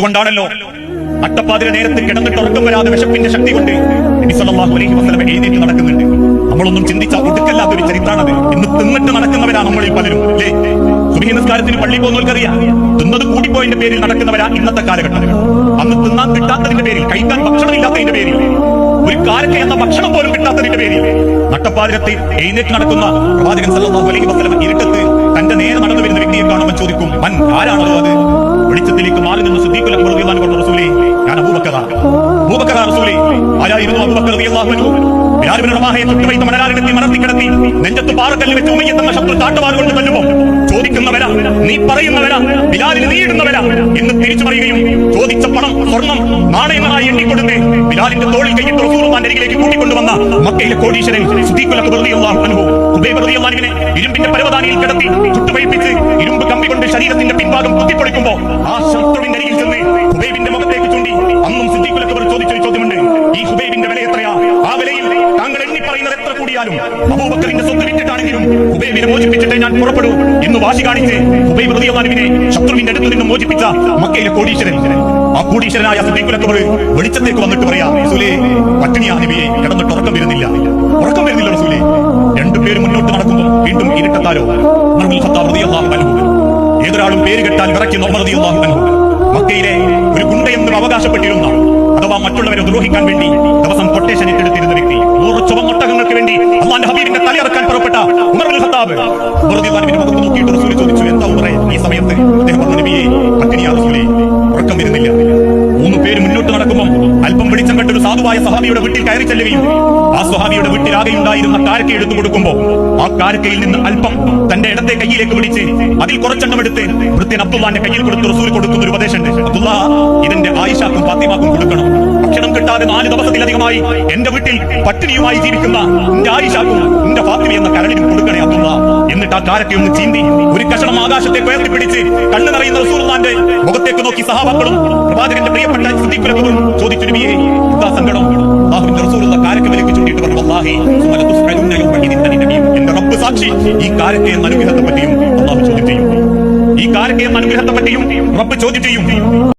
അതുകൊണ്ടാണല്ലോ അട്ടപ്പാതിര നേരത്ത് കിടന്നിട്ട് ഉറക്കം വരാതെ വിശപ്പിന്റെ ശക്തി കൊണ്ട് എഴുതിയിട്ട് അലൈഹി നടക്കുന്നുണ്ട്. നമ്മളൊന്നും ചിന്തിച്ച ഒടുക്കല്ലാത്ത ഒരു ചരിത്രമാണത് ഇന്ന് തിന്നിട്ട് നടക്കുന്നവരാ നമ്മളിൽ പലരും. അല്ലേ? സുബഹി നിസ്കാരത്തിന് പള്ളി പോകുന്നവർക്കറിയാം. തിന്നത് കൂടിപ്പോയതിന്റെ പേരിൽ നടക്കുന്നവരാ ഇന്നത്തെ കാലഘട്ടം അന്ന് തിന്നാൻ കിട്ടാത്തതിന്റെ പേരിൽ കഴിക്കാൻ ഭക്ഷണം ഇല്ലാത്തതിന്റെ പേരിൽ ഒരു കാലത്ത് എന്ന ഭക്ഷണം പോലും കിട്ടാത്തതിന്റെ പേരിൽ നട്ടപ്പാതിരത്തിൽ എഴുന്നേറ്റ് നടക്കുന്ന പ്രവാചകൻ സല്ലല്ലാഹു അലൈഹി വസല്ലം ഇരുട്ടത്ത് തന്റെ നേരെ നടന്നു വരുന്ന വ്യക്തിയെ കാണുമ്പോൾ ചോദിക്കും മൻ? ആരാണോ അത്? വെളിച്ചത്തിലേക്ക് മാറി നിന്ന് ഞാൻ റസൂലേ. അബൂബക്കർ കിടത്തി നെഞ്ചത്ത് പാറക്കല്ല് വെച്ച് ഉമ്മയ്യെത്തുന്ന ശത്രു ചാട്ടുവാർ കൊണ്ട് തല്ലുമ്പോൾ ചോദിക്കുന്നവരാ നീ പറയുന്നവരാ ബിലാലിന് നീ എന്ന് തിരിച്ചു പറയുകയും ചോദിച്ച പണം സ്വർണം നാണയങ്ങളായി എണ്ണിക്കൊടുത്ത് ബിലാലിന്റെ തോളിൽ കൈയിട്ട് റസൂലുള്ളാന്റെ അരികിലേക്ക് കൂട്ടിക്കൊണ്ടുവന്ന മക്കയിലെ കോടീശ്വരൻ സിദ്ദീഖുൽ അക്ബർ റളിയല്ലാഹു അൻഹു ഹുബൈബ് റളിയല്ലാഹു അൻഹുവിനെ ഇരുമ്പിന്റെ പരവതാനിയിൽ കിടത്തി ചുട്ടുപയിപ്പിച്ച് ഇരുമ്പ് പിൻഭാഗം കുത്തിപ്പൊളിക്കുമ്പോ ആ ശത്രുവിന്റെ അരികിൽ ചെന്ന് ഹുബൈബിന്റെ മുഖത്തേക്ക് ചൂണ്ടി അന്നും സിദ്ദീഖുൽ ചോദിച്ചൊരു ചോദിച്ച ചോദ്യമുണ്ട്. ഈ ഹുബൈബിന്റെ വില എത്രയാ? ആ വിലയിൽ താങ്കൾ എണ്ണി പറയുന്നത് എത്ര കൂടിയാലും അബൂബക്കറിന്റെ സ്വത്ത് വിറ്റിട്ടാണെങ്കിലും ഹുബൈബിനെ മോചിപ്പിച്ചിട്ടേ ഞാൻ പുറപ്പെടൂ. എന്ന് വാശി കാണിച്ച് ഹുബൈബ് റളിയല്ലാഹുവിനെ ശത്രുവിന്റെ അടുത്ത് നിന്ന് മോചിപ്പിച്ച മക്കയിലെ കോടീശ്വരൻ. ആ കോടീശ്വരനായ സിദ്ദീഖുൽ അക്ബർ വെളിച്ചത്തേക്ക് വന്നിട്ട് പറയാ റസൂലേ പട്ടിണിയാ നബിയെ കിടന്നിട്ട് ഉറക്കം വരുന്നില്ല. ഉറക്കം വരുന്നില്ല റസൂലേ. രണ്ടുപേരും മുന്നോട്ട് നടക്കുമ്പോൾ വീണ്ടും ഇരുട്ടത്താരോ ഖത്താബ് റളിയല്ലാഹു അൻഹു ഏതൊരാളും പേര് കെട്ടാൻ വിറക്കി ഉമർ റളിയല്ലാഹു അൻഹു മക്കയിലെ ഒരു ഗുണ്ടയെന്നും അവകാശപ്പെട്ടിരുന്ന അഥവാ മറ്റുള്ളവരെ ദ്രോഹിക്കാൻ വേണ്ടി ദിവസം കൊട്ടേഷൻ ഏറ്റെടുത്തിരുന്ന വ്യക്തി നൂറ് ചുവന്നൊട്ടകങ്ങൾക്ക് വേണ്ടി അള്ളാന്റെ ഹബീബിന്റെ തലയിറക്കാൻ പുറപ്പെട്ട ഉമർ ബിൻ ഖത്താബ്. മുഖത്ത് നോക്കിയിട്ട് റസൂൽ ചോദിച്ചു എന്താ ഉമറേ ഈ സമയത്ത്? അദ്ദേഹം പറഞ്ഞു നബിയെ അഗ്നിയാ റസൂലേ ഉറക്കം വരുന്നില്ല. മൂന്ന് പേര് മുന്നോട്ട് നടക്കുമ്പോൾ വെളിച്ചം കണ്ട ഒരു സാധുവായ സഹാബിയുടെ വീട്ടിൽ കയറി ചെല്ലുകയും ആ സ്വഹാബിയുടെ വീട്ടിൽ ഉണ്ടായിരുന്ന കാരക്ക എടുത്തു കൊടുക്കുമ്പോൾ ആ കാരക്കയിൽ നിന്ന് അല്പം തന്റെ ഇടത്തെ കയ്യിലേക്ക് പിടിച്ച് അതിൽ കുറച്ചെണ്ണം എടുത്ത് വൃത്യൻ അബ്ദുള്ളാന്റെ കയ്യിൽ കൊടുത്ത് റസൂൽ കൊടുക്കുന്ന ഒരു ഉപദേശമുണ്ട് അബ്ദുള്ള ഇതിന്റെ ആയിഷാക്കും ഫാത്തിമാക്കും കൊടുക്കണം. ഭക്ഷണം കിട്ടാതെ നാല് ദിവസത്തിലധികമായി എന്റെ വീട്ടിൽ പട്ടിണിയുമായി ജീവിക്കുന്ന എന്റെ ആയിഷാക്കും എന്റെ ഫാത്തിമ എന്ന കരളിനും കൊടുക്കണേ അബ്ദുള്ള. എന്നിട്ട് ആ കാരക്കയൊന്ന് ചീന്തി ഒരു കഷണം ആകാശത്തെ പേർത്തി പിടിച്ച് കണ്ണു നിറയുന്ന റസൂലുള്ളാന്റെ മുഖത്തേക്ക് നോക്കി സഹാബാക്കളും പ്രവാചകന്റെ പ്രിയപ്പെട്ട സിദ്ദീഖുലക്കും എന്റെ ഈ കാരക്കെ എന്ന അനുഗ്രഹത്തെ പറ്റിയും ഈ എന്ന അനുഗ്രഹത്തെ പറ്റിയും റബ്ബ് ചോദ്യം ചെയ്യും.